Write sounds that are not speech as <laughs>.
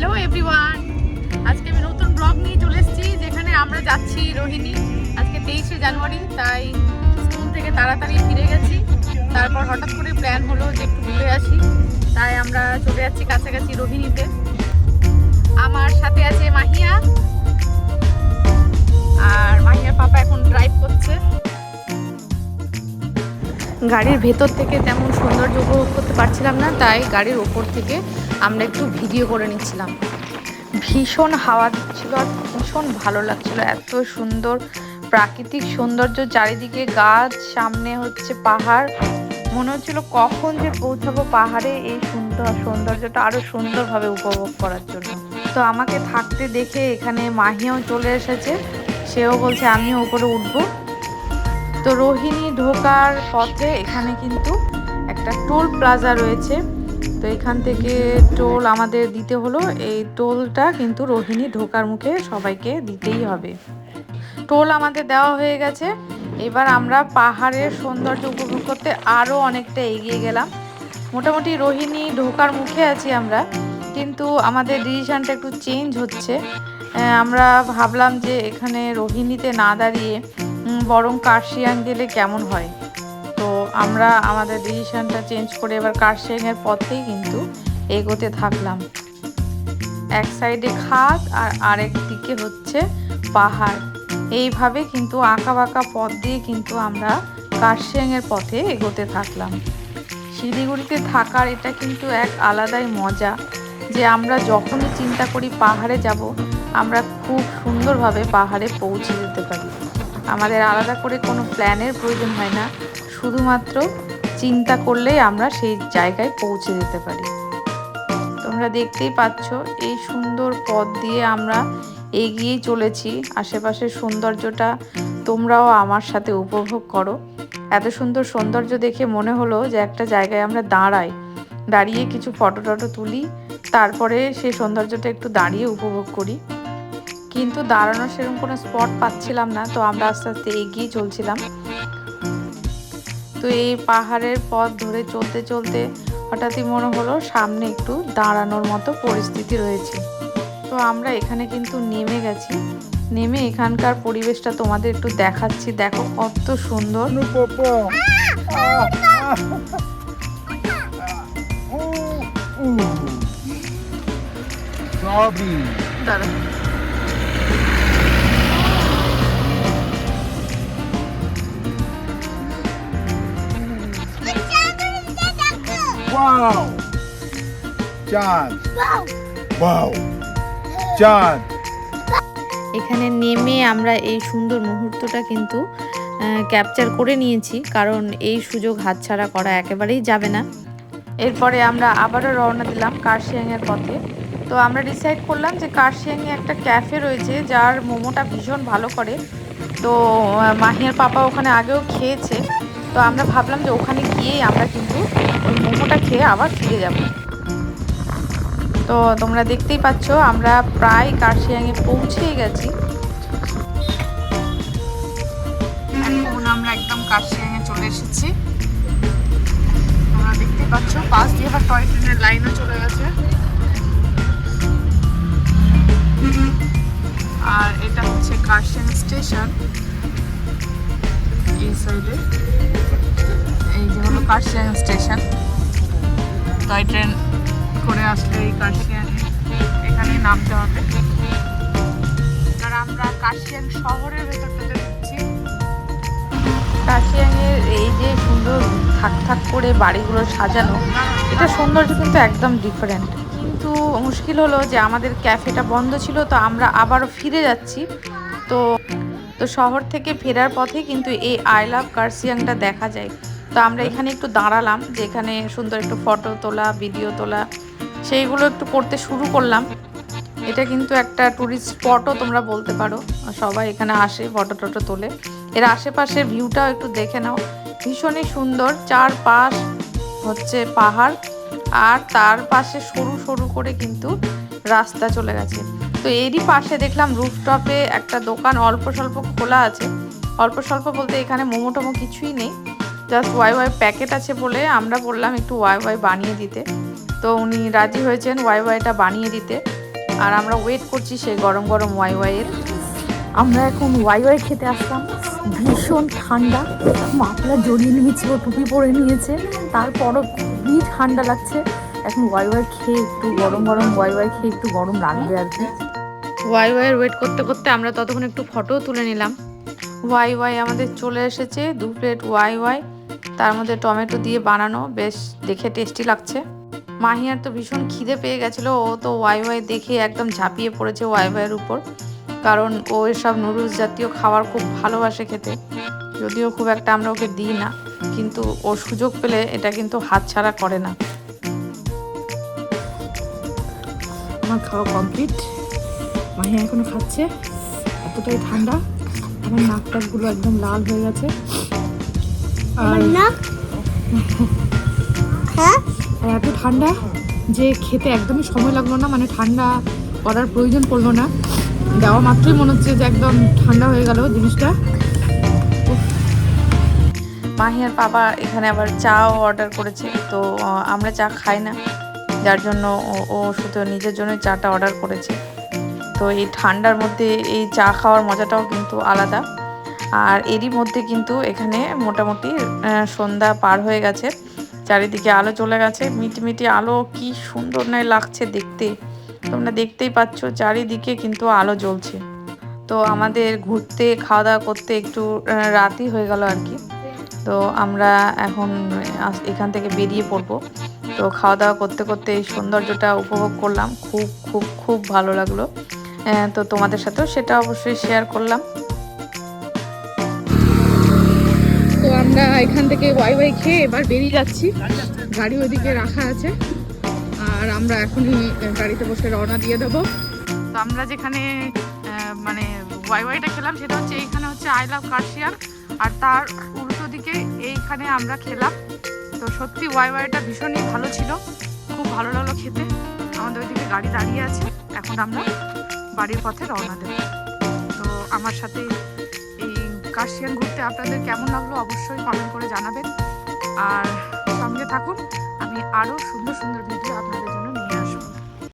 Hello everyone আজকে আমি নতুন ব্লগ নিয়ে চলে এসেছি, যেখানে আমরা যাচ্ছি রোহিণী। আজকে তেইশে জানুয়ারি, তাই স্কুল থেকে তাড়াতাড়ি ফিরে গেছি। তারপর হঠাৎ করে প্ল্যান হলো যে একটু ঘুরে আসি। তাই আমরা চলে যাচ্ছি কাছাকাছি রোহিণীতে। আমার সাথে আছে মাহিয়া। আর মাহিয়ার পাপা এখন ড্রাইভ করছে। গাড়ির ভেতর থেকে তেমন সৌন্দর্য উপভোগ করতে পারছিলাম না, তাই গাড়ির ওপর থেকে আমরা একটু ভিডিও করে নিচ্ছিলাম। ভীষণ হাওয়া দিচ্ছিল আর ভীষণ ভালো লাগছিল। এত সুন্দর প্রাকৃতিক সৌন্দর্য, চারিদিকে গাছ, সামনে হচ্ছে পাহাড়। মনে হচ্ছিল কখন যে পৌঁছাবো পাহাড়ে এই সুন্দর সৌন্দর্যটা আরও সুন্দরভাবে উপভোগ করার জন্য। তো আমাকে থাকতে দেখে এখানে মাহিয়াও চলে এসেছে। সেও বলছে, আমিও উপরে উঠবো। তো রোহিণী ঢোকার পথে এখানে কিন্তু একটা টোল প্লাজা রয়েছে। তো এখান থেকে টোল আমাদের দিতে হলো। এই টোলটা কিন্তু রোহিণী ঢোকার মুখে সবাইকে দিতেই হবে। টোল আমাদের দেওয়া হয়ে গেছে। এবার আমরা পাহাড়ের সৌন্দর্য উপভোগ করতে আরও অনেকটা এগিয়ে গেলাম। মোটামুটি রোহিণী ঢোকার মুখে আছি আমরা, কিন্তু আমাদের ডিসিশনটা একটু চেঞ্জ হচ্ছে। আমরা ভাবলাম যে এখানে রোহিণীতে না দাঁড়িয়ে বরং কার্শিয়াং গেলে কেমন হয়? তো আমরা আমাদের ডিসিশনটা চেঞ্জ করে এবার কার্শিয়াংয়ের পথেই কিন্তু এগোতে থাকলাম। এক সাইডে খাদ আর আরেক দিকে হচ্ছে পাহাড়। এইভাবে কিন্তু আঁকা বাঁকা পথ দিয়ে কিন্তু আমরা কার্শিয়াংয়ের পথে এগোতে থাকলাম। শিলিগুড়িতে থাকার এটা কিন্তু এক আলাদাই মজা যে আমরা যখনই চিন্তা করি পাহাড়ে যাব, আমরা খুব সুন্দরভাবে পাহাড়ে পৌঁছে যেতে পারি। আমাদের আলাদা করে কোনো প্ল্যানের প্রয়োজন হয় না। শুধুমাত্র চিন্তা করলেই আমরা সেই জায়গায় পৌঁছে যেতে পারি। তোমরা দেখতেই পাচ্ছ, এই সুন্দর পথ দিয়ে আমরা এগিয়েই চলেছি। আশেপাশের সৌন্দর্যটা তোমরাও আমার সাথে উপভোগ করো। এত সুন্দর সৌন্দর্য দেখে মনে হলো যে একটা জায়গায় আমরা দাঁড়াই। দাঁড়িয়ে কিছু ফটো টটো তুলি, তারপরে সেই সৌন্দর্যটা একটু দাঁড়িয়ে উপভোগ করি। কিন্তু দাঁড়ানোর সেরকম কোনো স্পট পাচ্ছিলাম না, তো আমরা আস্তে আস্তে এগিয়ে চলছিলাম। তো এই পাহাড়ের পথ ধরে চলতে চলতে হঠাৎই মনে হলো সামনে একটু দাঁড়ানোর মতো পরিস্থিতি রয়েছে। তো আমরা এখানে কিন্তু নেমে গেছি। নেমে এখানকার পরিবেশটা তোমাদের একটু দেখাচ্ছি। দেখো কত সুন্দর. দাঁড়া চাঁদ। Wow. চাঁদ। এখানে নেমে আমরা এই সুন্দর মুহূর্তটা কিন্তু ক্যাপচার করে নিয়েছি কারণ এই সুযোগ হাতছাড়া করা একেবারেই যাবে না। এরপরে আমরা আবারও রওনা দিলাম কার্শিয়াংয়ের পথে। তো আমরা ডিসাইড করলাম যে কার্শিয়াংয়ে একটা ক্যাফে রয়েছে যার মোমোটা ভীষণ ভালো করে। তো মাহিয়ার পাপা ওখানে আগেও খেয়েছে। তো আমরা ভাবলাম যে ওখানে গিয়েই আমরা কিন্তু ওই মোমোটা খেয়ে আবার ফিরে যাব। তো তোমরা দেখতেই পাচ্ছ, আমরা প্রায় কার্শিয়াংয়ে পৌঁছেই গেছি। এখন আমরা একদম কার্শিয়াংয়ে চলে এসেছি। তোমরা দেখতেই পাচ্ছ, পাশ দিয়ে আবার টয় ট্রেনের লাইনও চলে গেছে। আর এটা হচ্ছে কার্শিয়াং স্টেশন। এই সাইডে। এই যে হলো কার্শিয়াং স্টেশন। টয় ট্রেন করে আসলে এই কার্শিয়াংয়ে এখানে নামতে হবে। আর আমরা কার্শিয়াং শহরের ভেতরটাতে ঢুকছি কার্শিয়াংয়ের এই যে সুন্দর থাক থাক করে বাড়িগুলো সাজানো, এটা সৌন্দর্য কিন্তু একদম ডিফারেন্ট কিন্তু মুশকিল হলো যে আমাদের ক্যাফেটা বন্ধ ছিল, তো আমরা আবারও ফিরে যাচ্ছি। তো তো শহর থেকে ফেরার পথে কিন্তু এই আই লাভ কার্সিয়াংটা দেখা যায়। তো আমরা এখানে একটু দাঁড়ালাম যে এখানে সুন্দর একটু ফটো তোলা, ভিডিও তোলা সেইগুলো একটু করতে শুরু করলাম। এটা কিন্তু একটা ট্যুরিস্ট স্পটও তোমরা বলতে পারো। সবাই এখানে আসে ফটো টটো তোলে। এর আশেপাশের ভিউটাও একটু দেখে নাও। ভীষণই সুন্দর। চারপাশ হচ্ছে পাহাড়। আর তার পাশে সরু সরু করে কিন্তু রাস্তা চলে গেছে। তো এরই পাশে দেখলাম রুফটপে একটা দোকান অল্প স্বল্প খোলা আছে। অল্প স্বল্প বলতে এখানে মোমো টোমো কিছুই নেই। জাস্ট ওয়াই ওয়াই প্যাকেট আছে বলে আমরা বললাম একটু ওয়াই ওয়াই বানিয়ে দিতে। তো উনি রাজি হয়েছেন ওয়াই ওয়াইটা বানিয়ে দিতে। আর আমরা ওয়েট করছি সেই গরম গরম ওয়াই ওয়াইয়ের। আমরা এখন ওয়াই ওয়াই খেতে আসলাম। ভীষণ ঠান্ডা। মাফলা জড়িয়ে নিয়েছে ও টুপি পরে নিয়েছে। তারপরও খুবই ঠান্ডা লাগছে। এখন ওয়াই ওয়াই খেয়ে একটু গরম গরম ওয়াই ওয়াই খেয়ে একটু গরম লাগবে আর কি। ওয়াই ওয়াইয়ের ওয়েট করতে করতে আমরা ততক্ষণ একটু ফটোও তুলে নিলাম। ওয়াই ওয়াই আমাদের চলে এসেছে দু প্লেট ওয়াই ওয়াই। তার মধ্যে টমেটো দিয়ে বানানো। বেশ দেখে টেস্টি লাগছে। মাহিয়ার তো ভীষণ খিদে পেয়ে গেছিল ও তো ওয়াই ওয়াই দেখে একদম ঝাঁপিয়ে পড়েছে ওয়াই ওয়াইয়ের উপর। কারণ ও এসব নুডলস জাতীয় খাবার খুব ভালোবাসে খেতে। যদিও খুব একটা আমরা ওকে দিই না কিন্তু ও সুযোগ পেলে এটা কিন্তু হাতছাড়া করে না। আমার খাওয়া কমপ্লিট। মাহিয়া এখনও খাচ্ছে এতটাই ঠান্ডা। আমার নাক টাকগুলো একদম লাল হয়ে গেছে। আর <laughs> হ্যাঁ? আর এত ঠান্ডা যে খেতে একদমই সময় লাগল না মানে ঠান্ডা করার প্রয়োজন পড়ল না। দেওয়া মাত্রই মনে হচ্ছে যে একদম ঠান্ডা হয়ে গেল জিনিসটা। উফ। মাহিয়ার বাবা এখানে আবার চাও অর্ডার করেছে, তো আমরা চা খাই না। যার জন্য ও শুধু নিজের জন্য চাটা অর্ডার করেছে। তো এই ঠান্ডার মধ্যে এই চা খাওয়ার মজাটাও কিন্তু আলাদা। আর এরই মধ্যে কিন্তু এখানে মোটামুটি সন্ধ্যা পার হয়ে গেছে। চারিদিকে আলো চলে গেছে। মিটি মিটি আলো, কি সুন্দর নয় লাগছে দেখতে। তোমরা দেখতেই পাচ্ছ চারিদিকে কিন্তু আলো জ্বলছে। তো আমাদের ঘুরতে খাওয়া দাওয়া করতে একটু রাতই হয়ে গেল আর কি। তো আমরা এখন এখান থেকে বেরিয়ে পড়ব। তো খাওয়া দাওয়া করতে করতে এই সৌন্দর্যটা উপভোগ করলাম। খুব খুব খুব ভালো লাগল। তো তোমাদের সাথেও সেটা অবশ্যই শেয়ার করলাম। তো আমরা এখান থেকে ওয়াই ওয়াই খেয়ে এবার বেরিয়ে যাচ্ছি। গাড়ি ওইদিকে রাখা আছে। আর আমরা এখনই গাড়িতে বসে রওনা দিয়ে দেবো। তো আমরা যেখানে মানে ওয়াই ওয়াইটা খেলাম সেটা হচ্ছে এইখানে হচ্ছে আই লাভ কার্শিয়ান আর তার উল্টো দিকে এইখানে আমরা খেলাম। তো সত্যি ওয়াই ওয়াইটা ভীষণই ভালো ছিল। খুব ভালো লাগল খেতে। আমাদের ওইদিকে গাড়ি দাঁড়িয়ে আছে। এখন আমরা বাড়ির পথে রওনা দেবো। তো আমার সাথে এই কার্শিয়ান ঘুরতে আপনাদের কেমন লাগল অবশ্যই কমেন্ট করে জানাবেন। আর সঙ্গে থাকুন, আমি আরও সুন্দর সুন্দর ভিডিও আপনাদের জন্য